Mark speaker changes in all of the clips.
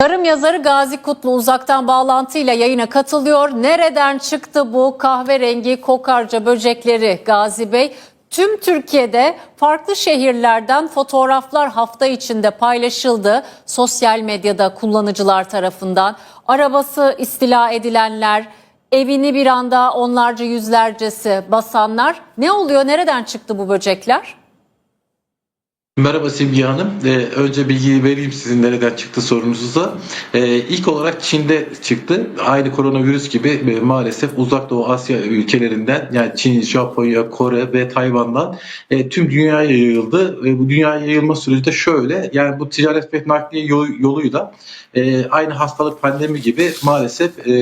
Speaker 1: Tarım yazarı Gazi Kutlu uzaktan bağlantıyla yayına katılıyor. Nereden çıktı bu kahverengi kokarca böcekleri Gazi Bey? Tüm Türkiye'de farklı şehirlerden fotoğraflar hafta içinde paylaşıldı. Sosyal medyada kullanıcılar tarafından. Arabası istila edilenler, evini bir anda onlarca yüzlercesi basanlar. Ne oluyor? Nereden çıktı bu böcekler?
Speaker 2: Merhaba Simge Hanım. Ee, önce bilgiyi vereyim sizin nereden çıktı sorunuza. Ee, ilk olarak Çin'de çıktı. Aynı koronavirüs gibi e, maalesef uzak doğu Asya ülkelerinden yani Çin, Japonya, Kore ve Tayvan'dan e, tüm dünyaya yayıldı. E, bu dünyaya yayılma süreci de şöyle. Yani bu ticaret ve nakliye yolu- yoluyla e, aynı hastalık pandemi gibi maalesef e,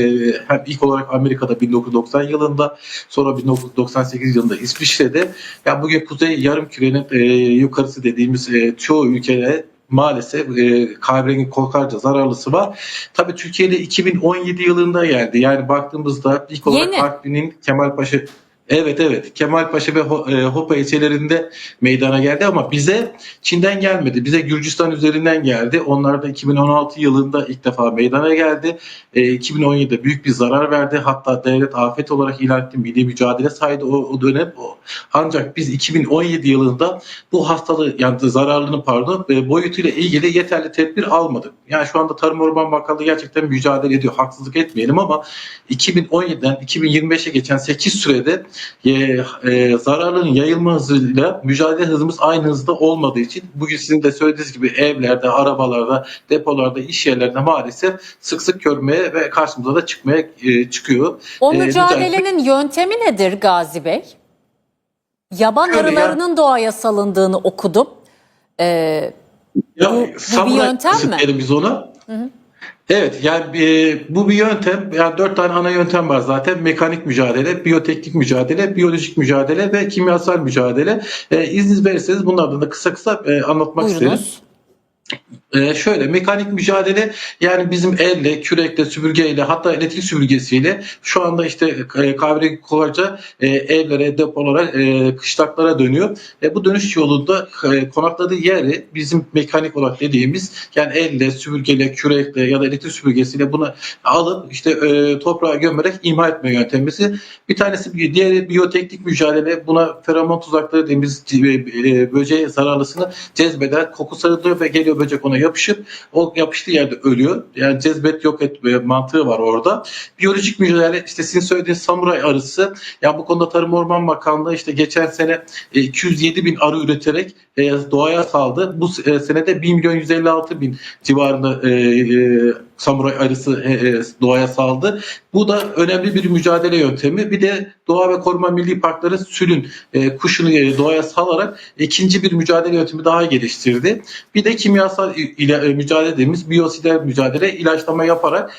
Speaker 2: hem ilk olarak Amerika'da 1990 yılında sonra 1998 yılında İsviçre'de ya bugün Kuzey Yarımküre'nin e, yukarısı dediğimiz e, çoğu ülkede maalesef e, kahverengi kokarca zararlısı var. Tabii Türkiye'de 2017 yılında geldi. Yani baktığımızda ilk olarak
Speaker 1: Yeni.
Speaker 2: Artvin'in Kemalpaşa Evet evet Kemalpaşa ve e, Hopa ilçelerinde meydana geldi ama bize Çin'den gelmedi. Bize Gürcistan üzerinden geldi. Onlar da 2016 yılında ilk defa meydana geldi. E, 2017'de büyük bir zarar verdi. Hatta devlet afet olarak ilan etti. Milli mücadele saydı o, o dönem. Ancak biz 2017 yılında bu hastalığı yani zararlının pardon e, boyutuyla ilgili yeterli tedbir almadık. Yani şu anda Tarım Orman Bakanlığı gerçekten mücadele ediyor. Haksızlık etmeyelim ama 2017'den 2025'e geçen 8 sürede e, e, zararlının yayılma hızıyla mücadele hızımız aynı hızda olmadığı için bugün sizin de söylediğiniz gibi evlerde, arabalarda, depolarda, iş yerlerinde maalesef sık sık görmeye ve karşımıza da çıkmaya e, çıkıyor.
Speaker 1: O
Speaker 2: Ee,
Speaker 1: mücadelenin yöntemi nedir Gazi Bey? Yaban
Speaker 2: Şöyle ya-
Speaker 1: arılarının doğaya salındığını okudum. Ee,
Speaker 2: Ya,
Speaker 1: Bu- bu bir yöntem mi?
Speaker 2: biz ona. Evet yani e, bu bir yöntem. Yani dört tane ana yöntem var zaten. Mekanik mücadele, biyoteknik mücadele, biyolojik mücadele ve kimyasal mücadele. E, izniniz verirseniz bunlardan da kısa kısa e, anlatmak isterim. Ee, şöyle mekanik mücadele yani bizim elle, kürekle, süpürgeyle hatta elektrik süpürgesiyle şu anda işte e, kahverengi kovarca e, evlere, depolara, e, kışlaklara dönüyor. E, bu dönüş yolunda e, konakladığı yeri bizim mekanik olarak dediğimiz yani elle, süpürgeyle, kürekle ya da elektrik süpürgesiyle bunu alıp işte e, toprağa gömerek imha etme yöntemisi. Bir tanesi diğeri biyoteknik mücadele. Buna feromon tuzakları dediğimiz e, e, böceğe zararlısını cezbeder. Koku sarılıyor ve geliyor böcek ona yapışıp o yapıştığı yerde ölüyor. Yani cezbet yok etme mantığı var orada. Biyolojik mücadele işte sizin söylediğiniz samuray arısı. Ya bu konuda Tarım Orman Bakanlığı işte geçen sene e, 207 bin arı üreterek e, doğaya saldı. Bu e, senede 1 milyon 156 bin civarında e, e, samuray arısı e, e, doğaya saldı. Bu da önemli bir mücadele yöntemi. Bir de Doğa ve Koruma Milli Parkları sülün e, kuşunu doğaya salarak ikinci bir mücadele yöntemi daha geliştirdi. Bir de kimyasal ile e, mücadele dediğimiz biyosidal mücadele ilaçlama yaparak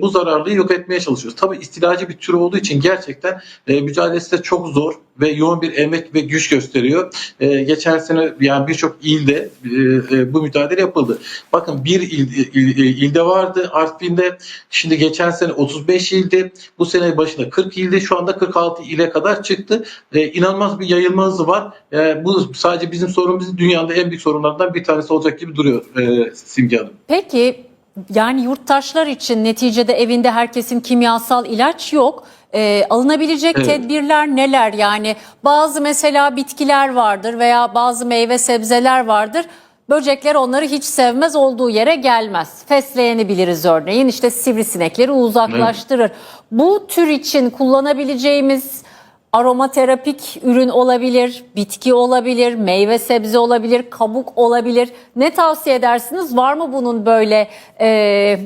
Speaker 2: bu zararlıyı yok etmeye çalışıyoruz. Tabii istilacı bir tür olduğu için gerçekten mücadelesi de çok zor ve yoğun bir emek ve güç gösteriyor. Geçen sene yani birçok ilde bu mücadele yapıldı. Bakın bir il- ilde vardı Artvin'de. Şimdi geçen sene 35 ildi. Bu sene başında 40 ildi. Şu anda 46 ile kadar çıktı. E, inanılmaz bir yayılma hızı var. E, bu sadece bizim sorunumuz dünyada en büyük sorunlardan bir tanesi olacak gibi duruyor e, Simge Hanım.
Speaker 1: Peki yani yurttaşlar için neticede evinde herkesin kimyasal ilaç yok. Ee, alınabilecek
Speaker 2: Evet.
Speaker 1: tedbirler neler? Yani bazı mesela bitkiler vardır veya bazı meyve sebzeler vardır. Böcekler onları hiç sevmez olduğu yere gelmez. Fesleğeni biliriz örneğin işte sivrisinekleri uzaklaştırır. Bu tür için kullanabileceğimiz aromaterapik ürün olabilir, bitki olabilir, meyve sebze olabilir, kabuk olabilir. Ne tavsiye edersiniz? Var mı bunun böyle e,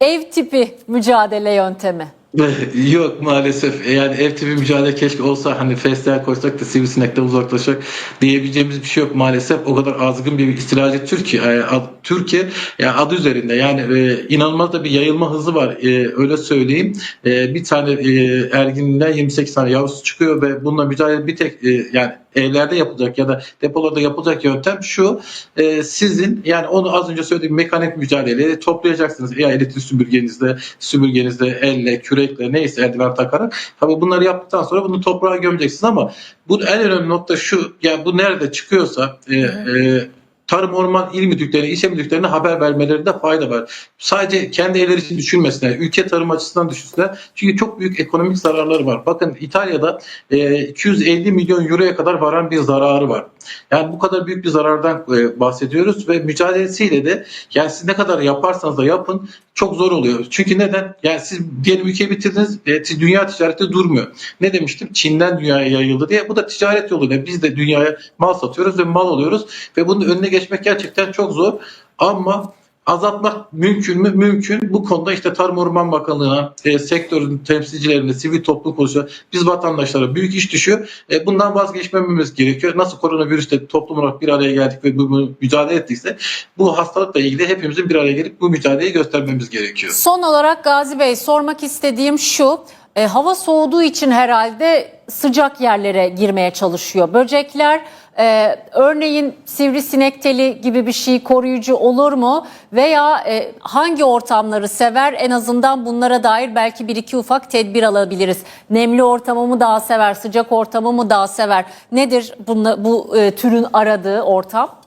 Speaker 1: ev tipi mücadele yöntemi?
Speaker 2: Yok maalesef yani ev tipi mücadele keşke olsa hani fesleğen koysak da sivrisinekten uzaklaşacak diyebileceğimiz bir şey yok maalesef. O kadar azgın bir istilacı Türkiye. e, Türkiye yani adı üzerinde yani e, inanılmaz da bir yayılma hızı var e, öyle söyleyeyim. E, bir tane e, ergininden 28 tane yavrusu çıkıyor ve bununla mücadele bir tek e, yani evlerde yapılacak ya da depolarda yapılacak yöntem şu. e, sizin yani onu az önce söylediğim mekanik mücadeleyi toplayacaksınız. Ya elektrik süpürgenizde, süpürgenizde, elle, kürekle neyse eldiven takarak. Tabii bunları yaptıktan sonra bunu toprağa gömeceksiniz ama bu en önemli nokta şu. Yani bu nerede çıkıyorsa e, e, Tarım Orman İl Müdürlüklerine, ilçe müdürlüklerine haber vermelerinde fayda var. Sadece kendi evleri için düşünmesinler, ülke tarım açısından düşünsünler. Çünkü çok büyük ekonomik zararları var. Bakın İtalya'da e, 250 milyon euroya kadar varan bir zararı var. Yani bu kadar büyük bir zarardan e, bahsediyoruz ve mücadelesiyle de yani siz ne kadar yaparsanız da yapın çok zor oluyor. Çünkü neden? Yani siz diyelim ülkeyi bitirdiniz, e, dünya ticareti durmuyor. Ne demiştim? Çin'den dünyaya yayıldı diye. Bu da ticaret yoluyla. Biz de dünyaya mal satıyoruz ve mal alıyoruz ve bunun önüne geçmek gerçekten çok zor. Ama azaltmak mümkün mü? Mümkün. Bu konuda işte Tarım Orman Bakanlığı'na, e, sektörün temsilcilerine, sivil toplum kuruluşu, biz vatandaşlara büyük iş düşüyor. E, bundan vazgeçmememiz gerekiyor. Nasıl koronavirüste toplum olarak bir araya geldik ve bu mücadele ettikse bu hastalıkla ilgili hepimizin bir araya gelip bu mücadeleyi göstermemiz gerekiyor.
Speaker 1: Son olarak Gazi Bey sormak istediğim şu. E, hava soğuduğu için herhalde sıcak yerlere girmeye çalışıyor böcekler. E, örneğin sivrisinek teli gibi bir şey koruyucu olur mu? Veya e, hangi ortamları sever? En azından bunlara dair belki bir iki ufak tedbir alabiliriz. Nemli ortamı mı daha sever, sıcak ortamı mı daha sever? Nedir bunla, bu e, türün aradığı ortam?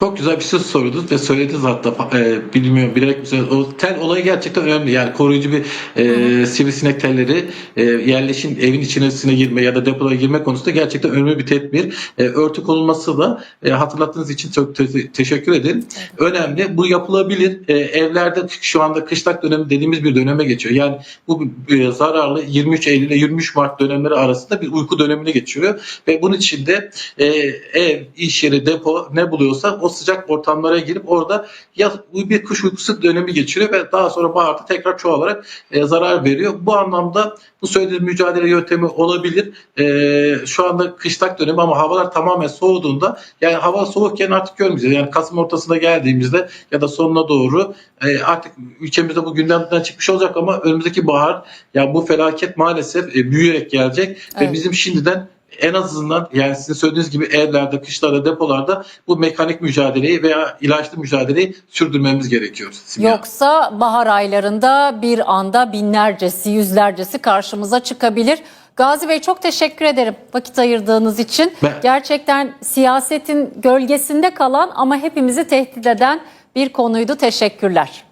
Speaker 2: Çok güzel bir söz sordunuz ve söylediniz hatta e, bilmiyorum bilerek mi söylediniz. O tel olayı gerçekten önemli. Yani koruyucu bir e, sivrisinek telleri e, yerleşim evin içerisine girme ya da depolara girme konusunda gerçekten önemli bir tedbir. E, örtü konulması da e, hatırlattığınız için çok te- teşekkür ederim. Önemli. Bu yapılabilir. E, evlerde şu anda kışlak dönemi dediğimiz bir döneme geçiyor. Yani bu e, zararlı 23 Eylül ile 23 Mart dönemleri arasında bir uyku dönemine geçiyor ve bunun içinde e, ev, iş yeri, depo ne buluyorsa o sıcak ortamlara girip orada ya bir kış uykusu dönemi geçiriyor ve daha sonra baharda tekrar çoğalarak e, zarar veriyor. Bu anlamda bu söylediğim mücadele yöntemi olabilir. E, şu anda kışlak dönemi ama havalar tamamen soğuduğunda yani hava soğukken artık görmeyeceğiz. Yani Kasım ortasına geldiğimizde ya da sonuna doğru e, artık ülkemizde bu gündemden çıkmış olacak ama önümüzdeki bahar ya bu felaket maalesef e, büyüyerek gelecek ve
Speaker 1: Evet.
Speaker 2: bizim şimdiden en azından yani sizin söylediğiniz gibi evlerde, kışlarda, depolarda bu mekanik mücadeleyi veya ilaçlı mücadeleyi sürdürmemiz gerekiyor. Hanım.
Speaker 1: Yoksa bahar aylarında bir anda binlercesi, yüzlercesi karşımıza çıkabilir. Gazi Bey çok teşekkür ederim vakit ayırdığınız için.
Speaker 2: Ben-
Speaker 1: Gerçekten siyasetin gölgesinde kalan ama hepimizi tehdit eden bir konuydu. Teşekkürler.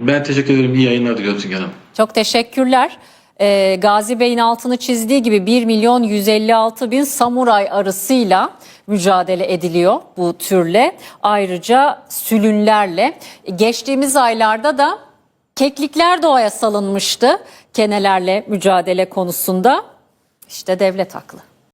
Speaker 2: Ben teşekkür ederim. İyi yayınlar diliyorum Simge Hanım.
Speaker 1: Çok teşekkürler. Ee, Gazi Bey'in altını çizdiği gibi 1 milyon 156 bin samuray arısıyla mücadele ediliyor bu türle. Ayrıca sülünlerle. Geçtiğimiz aylarda da keklikler doğaya salınmıştı kenelerle mücadele konusunda. İşte devlet haklı.